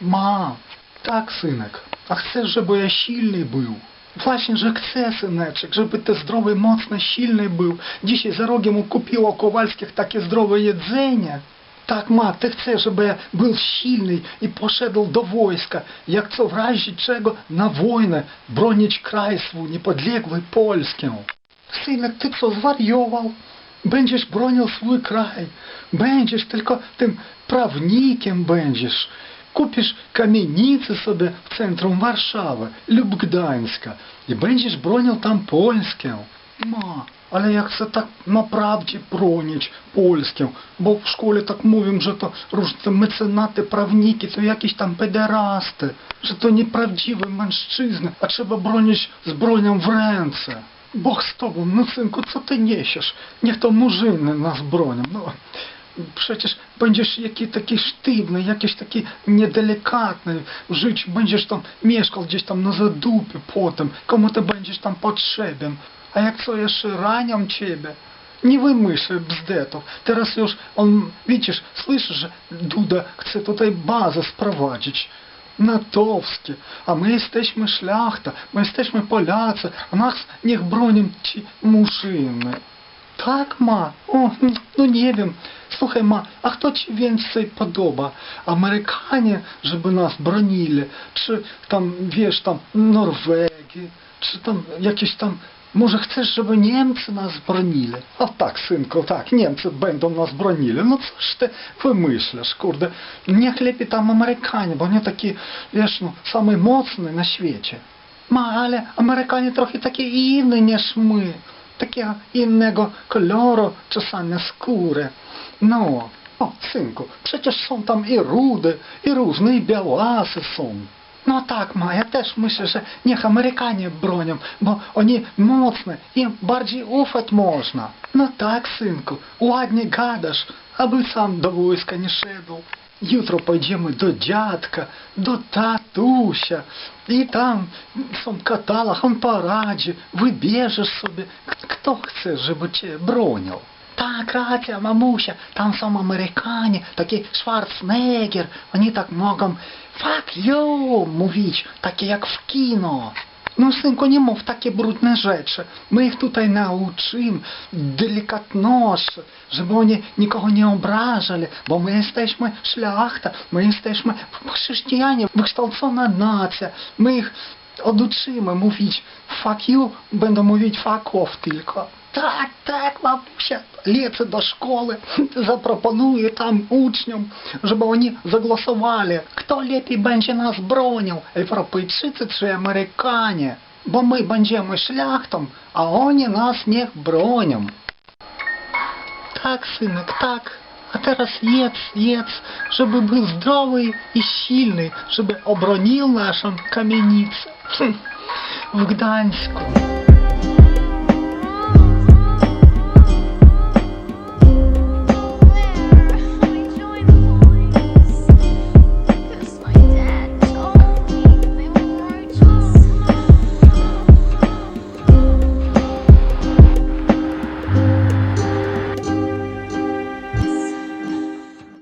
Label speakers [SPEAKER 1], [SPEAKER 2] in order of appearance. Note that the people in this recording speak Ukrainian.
[SPEAKER 1] Ма, так, синок, ах це же бо я щільний був.
[SPEAKER 2] Właśnie, że chcę, syneczek, żeby te zdrowy, mocny, silny był. Dzisiaj za rogiem kupiło Kowalskich takie zdrowe jedzenie.
[SPEAKER 1] Tak, ma, ty chcesz, żeby ja był silny i poszedł do wojska, jak co w razie czego na wojnę, bronić krajstwu niepodległej Polskę.
[SPEAKER 2] Synek, ty co zwariował? Będziesz bronił swój kraj. Będziesz tylko tym prawnikiem będziesz. Купиш кам'яниці собі центром Варшави, Любгданська, і бенжиш броняв там польським.
[SPEAKER 1] Ма, але як це так направді броніч польським? Бо в школі так мовим, що то рушаться меценати, правніки, то якісь там педерасти, що то неправдиві меншчизни, а треба броніч з броням в ренце.
[SPEAKER 2] Бог з тобою, ну синку, це ти нещеш? Ніхто мужини не нас броням. Ну, przecież będziesz jaki taki sztywny, jakiś taki niedelikatny, żyć będziesz tam mieszkał gdzieś tam na zadupie potem, komu ty będziesz tam potrzebien. A jak co jeszcze ranią ciebie, nie wymyślaj bzdetów. Teraz już on, widzisz, słyszysz, że Duda chce tutaj bazę sprowadzić. Натовські, а ми jesteśmy шляхта, ми jesteśmy Поляці, а нас не бронять ті мужчини.
[SPEAKER 1] Так, ма, о, ну, ну не вім. Слухай, ма, а хто цей подоба? Американі же би нас бронили, чи там, віж, там, Норвегі, чи там якісь там. Може, хочеш, щоб німці нас бронили?
[SPEAKER 2] А так, синку, так, німці бендом нас бронили. Ну це ж ти вимишляєш, курде. Не хліпі там американі, бо вони такі, віж, ну, самі моцні на світі.
[SPEAKER 1] Ма, але американі трохи такі гівні, ніж ми takiego innego koloru, czasami skóry.
[SPEAKER 2] No, o, synku, przecież są tam i rude, i różne, i białasy są.
[SPEAKER 1] No tak, ma, ja też myślę, że niech Amerykanie bronią, bo oni mocne, im bardziej ufać można.
[SPEAKER 2] No tak, synku, ładnie gadasz, aby sam do wojska nie szedł. Jutro pojedziemy do dziadka, do tatusia i tam są каталах, on poradzi, wybierzesz sobie, kto chce, żeby cię bronił.
[SPEAKER 1] Так, рация, мамуся, там сам американці, такий Шварценеггер, вони так могом fuck you mówić, takie jak w kino.
[SPEAKER 2] Ну, synku, nie mów takie brudne rzeczy. My ich tutaj nauczymy delikatności, żeby oni nikogo nie obrażali, bo my jesteśmy szlachta, my jesteśmy chrześcijanie, wykształcona nacja. My ich oduczymy mówić fuck you, będą mówić fuck off tylko.
[SPEAKER 1] Так, так, бабуся, ліпше до школи запропоную там учням, щоб вони заголосували, хто ліпі бенже нас бронів, європейці чи американі, бо ми бенжемо шляхтом, а вони нас не броням. Так, синок, так. А зараз єць, єць, щоб був здоровий і щільний, щоб оборонив нашим кам'яницю в Гданську.